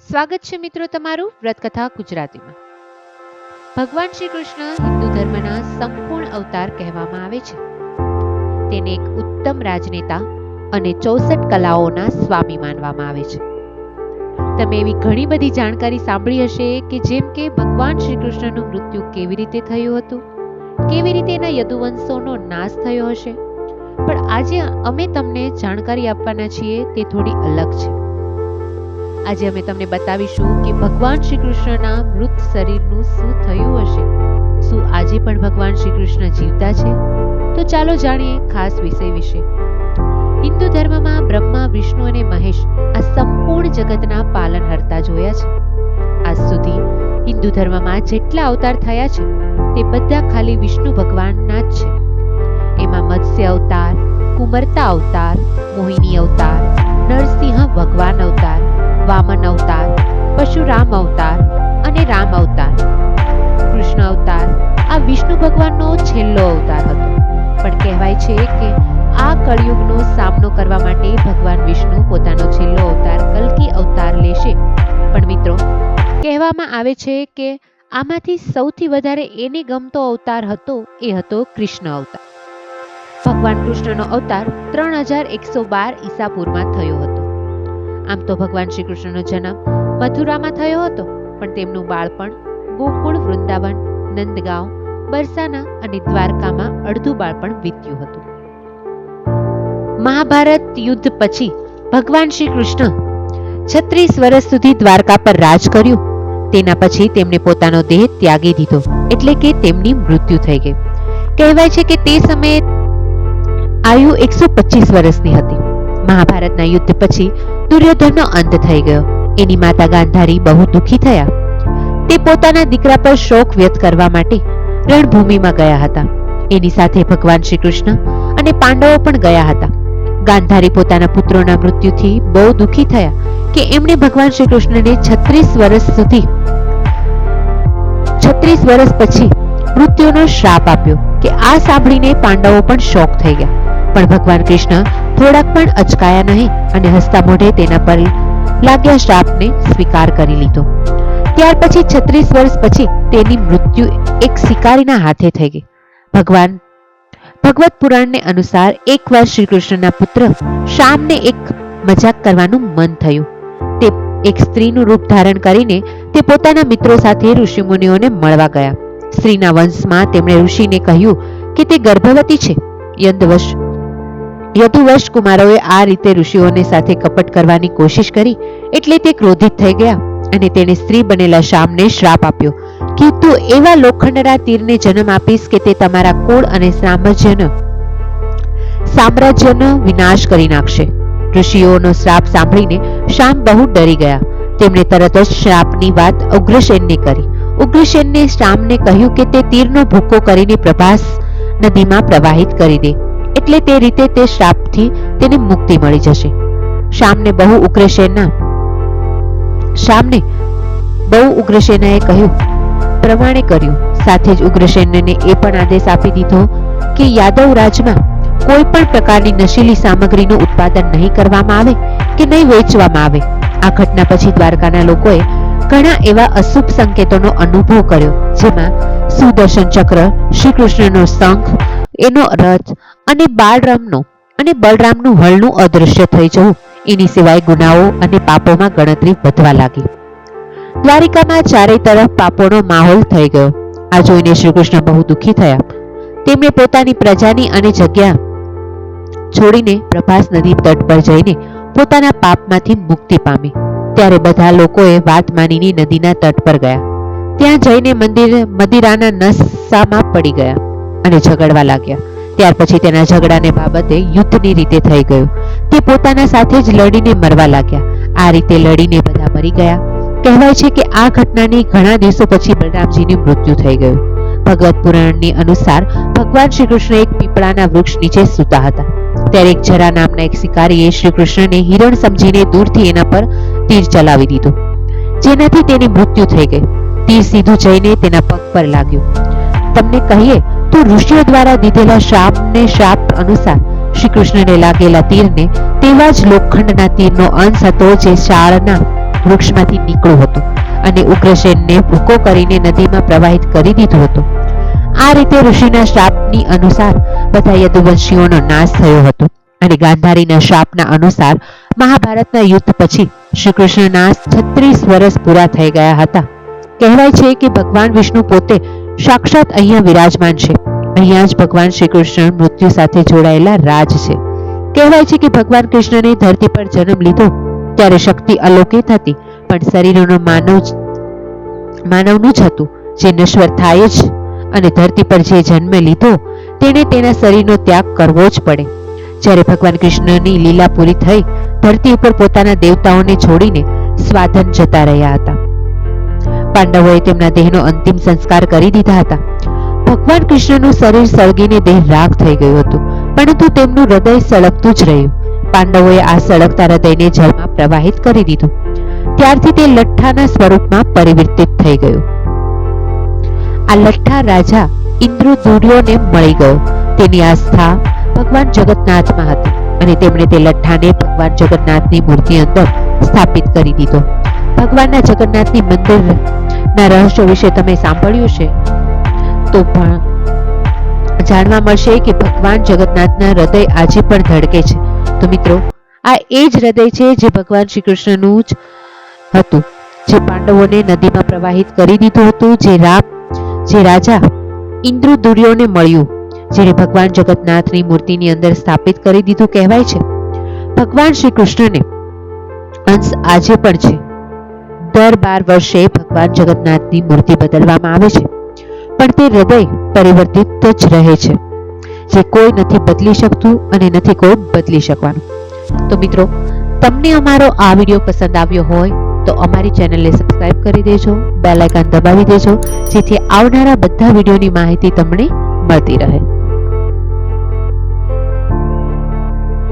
સ્વાગત છે મિત્રો તમારું વ્રતકથા ગુજરાતીમાં. ભગવાન શ્રી કૃષ્ણ હિન્દુ ધર્મના સંપૂર્ણ અવતાર કહેવામાં આવે છે. તેને એક ઉત્તમ રાજનેતા અને ચોસઠ કલાઓના સ્વામી માનવામાં આવે છે. તમે એવી ઘણી બધી જાણકારી સાંભળી હશે કે જેમ કે ભગવાન શ્રી કૃષ્ણનું મૃત્યુ કેવી રીતે થયું હતું, કેવી રીતે એના યદુવંશોનો નાશ થયો હશે. પણ આજે અમે તમને જાણકારી આપવાના છીએ તે થોડી અલગ છે. આજે અમે તમને બતાવીશું કે ભગવાન શ્રી કૃષ્ણના મૃત શરીરનું શું થયું હશે. શું આજે પણ ભગવાન શ્રી કૃષ્ણ જીવતા છે? તો ચાલો જાણીએ ખાસ વિષય વિશે. હિન્દુ ધર્મમાં બ્રહ્મા, વિષ્ણુ અને મહેશ આ સંપૂર્ણ જગતના પાલન હરતા જોયા છે. આજ સુધી હિન્દુ ધર્મમાં જેટલા અવતાર થયા છે, તે બધા ખાલી વિષ્ણુ ભગવાનના જ છે. એમાં મત્સ્ય અવતાર કુમરતા અવતાર, મોહિની અવતાર, નરસિંહ ભગવાન અવતાર વામન અવતાર, પરશુરામ અવતાર અને રામ અવતાર. કૃષ્ણ અવતાર, આ વિષ્ણુ ભગવાનનો છેલ્લો અવતાર હતો. પણ કહેવાય છે કે આ કળિયુગનો સામનો કરવા માટે ભગવાન વિષ્ણુ પોતાનો છેલ્લો અવતાર કલ્કી અવતાર લેશે. પણ મિત્રો, કહેવામાં આવે છે કે આમાંથી સૌથી વધારે એને ગમતો અવતાર હતો એ હતો કૃષ્ણ અવતાર. ભગવાન કૃષ્ણનો અવતાર ત્રણ હજાર એકસો બાર ઈસાપુરમાં થયો હતો. આમ તો ભગવાન શ્રી કૃષ્ણનો જન્મ મથુરામાં થયો હતો, પણ તેમનું બાળપણ ગોકુળ, વૃંદાવન, નંદગાંવ, બરસાના અને દ્વારકામાં અડધું બાળપણ વીત્યું હતું. મહાભારત યુદ્ધ પછી ભગવાન શ્રી કૃષ્ણ છત્રીસ વર્ષ સુધી દ્વારકા પર રાજ કર્યું. તેના પછી તેમણે પોતાનો દેહ ત્યાગી દીધો, એટલે કે તેમની મૃત્યુ થઈ ગઈ. કહેવાય છે કે તે સમયે આયુ એકસો પચીસ વર્ષની હતી. મહાભારતના યુદ્ધ પછી દુર્યોધનનો અંત થઈ ગયો. એની માતા ગાંધારી બહુ દુઃખી થયા. તે પોતાના દીકરા પર શોક વ્યક્ત કરવા માટે રણભૂમિમાં ગયા હતા. એની સાથે ભગવાન શ્રી કૃષ્ણ અને પાંડવો પણ ગયા હતા. ગાંધારી પોતાના પુત્રોના મૃત્યુથી બહુ દુઃખી થયા કે એમણે ભગવાન શ્રી કૃષ્ણને છત્રીસ વર્ષ સુધી છત્રીસ વર્ષ પછી મૃત્યુનો શ્રાપ આપ્યો કે આ સાંભળીને પાંડવો પણ શોક થઈ ગયા. પણ ભગવાન કૃષ્ણ થોડાક પણ અચકાયા નહીં અને હસતા મોઢે તેના પર લાગ્યા શ્રાપને સ્વીકાર કરી લીધો. ત્યાર પછી છત્રીસ વર્ષ પછી તેની મૃત્યુ એક શિકારીના હાથે થઈ ગઈ. ભગવાન, ભગવત પુરાણને અનુસાર એકવાર શ્રી કૃષ્ણના પુત્ર શ્યામને એક મજાક કરવાનું મન થયું. તે એક સ્ત્રીનું રૂપ ધારણ કરીને તે પોતાના મિત્રો સાથે ઋષિમુનિઓને મળવા ગયા. સ્ત્રીના વંશમાં તેમણે ઋષિને કહ્યું કે તે ગર્ભવતી છે. યંદવશ યદુવશ કુમારોએ આ રીતે ઋષિઓને સાથે કપટ કરવાની કોશિશ કરી એટલે તે ક્રોધિત થઈ ગયા અને તેણે સ્ત્રી બનેલા શામને શ્રાપ આપ્યો. કે તું એવા લોખંડના તીરને જન્મ આપીશ કે તે તમારા કુળ અને સામ્રાજ્યનો સામ્રાજ્યનો વિનાશ કરી નાખશે. ઋષિઓનો શ્રાપ સાંભળીને શામ બહુ ડરી ગયા. તેમણે તરત જ શ્રાપની વાત ઉગ્રસેનને કરી. ઉગ્રસેનને શામને કહ્યું કે તે તીરનો ભૂકો કરીને પ્રભાસ નદીમાં પ્રવાહિત કરી દે. એટલે તે રીતે તે શ્રાપથી તેને મુક્તિ મળી જશે. શામને બહુ ઉગ્રસેનના શામને બહુ ઉગ્રસેનાએ કહ્યું, પ્રમાણે કર્યું. સાથે જ ઉગ્રસેનને એ પણ આદેશ આપી દીધો કે યાદવ રાજમાં કોઈ પણ પ્રકારની નશીલી સામગ્રીનું ઉત્પાદન નહીં કરવામાં આવે કે નહીં વેચવામાં આવે. આ ઘટના પછી દ્વારકાના લોકોએ ઘણા એવા અશુભ સંકેતોનો અનુભવ કર્યો, જેમાં સુદર્શન ચક્ર શ્રી કૃષ્ણનો શંખ, એનો રથ અને બાળરામનો અને બળરામનું હળનું અદૃશ્ય થઈ જવું. એની સિવાય ગુનાઓ અને પાપોમાં ગણતરી વધવા લાગી. દ્વારિકામાં ચારે તરફ પાપોનો માહોલ થઈ ગયો. આ જોઈને શ્રી બહુ દુઃખી થયા. તેમણે પોતાની પ્રજાની અને જગ્યા છોડીને પ્રભાસ નદી તટ પર જઈને પોતાના પાપમાંથી મુક્તિ પામી. ત્યારે બધા લોકોએ વાત માનીને નદીના તટ પર ગયા. ત્યાં જઈને મંદિર, મદિરાના નસામાં પડી ગયા અને ઝઘડવા લાગ્યા. ત્યાર પછી તેના ઝઘડાને બાબતે યુદ્ધની રીતે થઈ ગયું. તે પોતાના સાથે જ લડીને મરવા લાગ્યા. આ રીતે લડીને બધા મરી ગયા. કહેવાય છે કે આ ઘટનાની ઘણા દિવસો પછી બલરામજીનું મૃત્યુ થઈ ગયું. ભગવત પુરાણની અનુસાર ભગવાન શ્રી કૃષ્ણ એક પીપળાના વૃક્ષ નીચે સૂતા હતા. ત્યારે એક જરા નામના એક શિકારીએ શ્રી કૃષ્ણને હિરણ સમજીને દૂરથી એના પર તીર ચલાવી દીધું. જેનાથી તેની મૃત્યુ થઈ ગઈ. તીર સીધું જઈને તેના પગ પર લાગ્યું. તમને કહીએ તો ઋષિઓ દ્વારા દીધેલા શાપને શાપ અનુસાર શ્રી કૃષ્ણને લાગેલા તીરને તેવા જ લોખંડના તીરનો અંશ હતો જે શાળના વૃક્ષમાંથી નીકળ્યો હતો અને ઉગ્રસેનને ભૂકો કરીને નદીમાં પ્રવાહિત કરી દીધો હતો. આ રીતે ઋષિના શાપની અનુસાર બધા યદુવંશીઓનો નાશ થયો હતો અને ગાંધારીના શાપના અનુસાર મહાભારતના યુદ્ધ પછી શ્રી કૃષ્ણના છત્રીસ વર્ષ પૂરા થઈ ગયા હતા. કહેવાય છે કે ભગવાન વિષ્ણુ પોતે સાક્ષાત અહીંયા વિરાજમાન છે. અહીંયા જ ભગવાન શ્રી કૃષ્ણ મૃત્યુ સાથે જોડાયેલા રાજ છે. કહેવાય છે કે ભગવાન કૃષ્ણને ધરતી પર જન્મ લીધો ત્યારે શક્તિ અલૌકિક હતી, પણ શરીરનો માનવ માનવનું જ હતું, જે નશ્વર થાય જ અને ધરતી પર જે જન્મ લીધો તેણે તેના શરીરનો ત્યાગ કરવો જ પડે. જ્યારે ભગવાન કૃષ્ણની લીલા પૂરી થઈ, ધરતી ઉપર પોતાના દેવતાઓને છોડીને સ્વાધન જતા રહ્યા હતા. પાંડવોએ તેમના દેહનો અંતિમ સંસ્કાર કરી દીધા હતા. ભગવાન કૃષ્ણનું શરીર સળગીને દેહ રાખ થઈ ગયું હતું, પરંતુ તેમનું હૃદય સળગતું જ રહ્યું. પાંડવોએ આ સળગતા હૃદયને જળમાં પ્રવાહિત કરી દીધું. ત્યારથી તે લઠ્ઠાના સ્વરૂપમાં પરિવર્તિત થઈ ગયું. આ લઠ્ઠા રાજા ઇન્દ્રદુર્યોને મળી ગયો. તેની આસ્થા ભગવાન જગતનાથમાં હતી અને તેમણે તે લઠ્ઠાને ભગવાન જગન્નાથની મૂર્તિ અંદર સ્થાપિત કરી દીધો. ભગવાનના જગન્નાથની મંદિરના રહસ્યો વિશે તમે સાંભળ્યું છે? તો પણ જાણવા મળશે કે ભગવાન જગન્નાથના હૃદય આજે પણ ધડકે છે. તો મિત્રો, આ એ જ હૃદય છે જે ભગવાન શ્રી કૃષ્ણનું જ હતું. જે પાંડવોને નદીમાં પ્રવાહિત કરી દીધું હતું, જે રામ, જે રાજા ઇન્દ્રદુર્યોને મળ્યું, જેને ભગવાન જગન્નાથની મૂર્તિની અંદર સ્થાપિત કરી દીધું કહેવાય છે. ભગવાન શ્રી કૃષ્ણને અંશ આજે પણ છે. દર બાર વર્ષે ભગવાન જગન્નાથની મૂર્તિ બદલવામાં આવે છે. પણ તે હૃદય પરિવર્તિત જ રહે છે. જે કોઈ નથી બદલી શકતું અને નથી કોઈ બદલી શકવાનું. તો મિત્રો, તમને અમારો આ વીડિયો પસંદ આવ્યો હોય, તો અમારી ચેનલને સબસ્ક્રાઇબ કરી દેજો, બેલ આઇકન દબાવી દેજો, જેથી આવનારા બધા વિડીયોની માહિતી તમને મળતી રહે.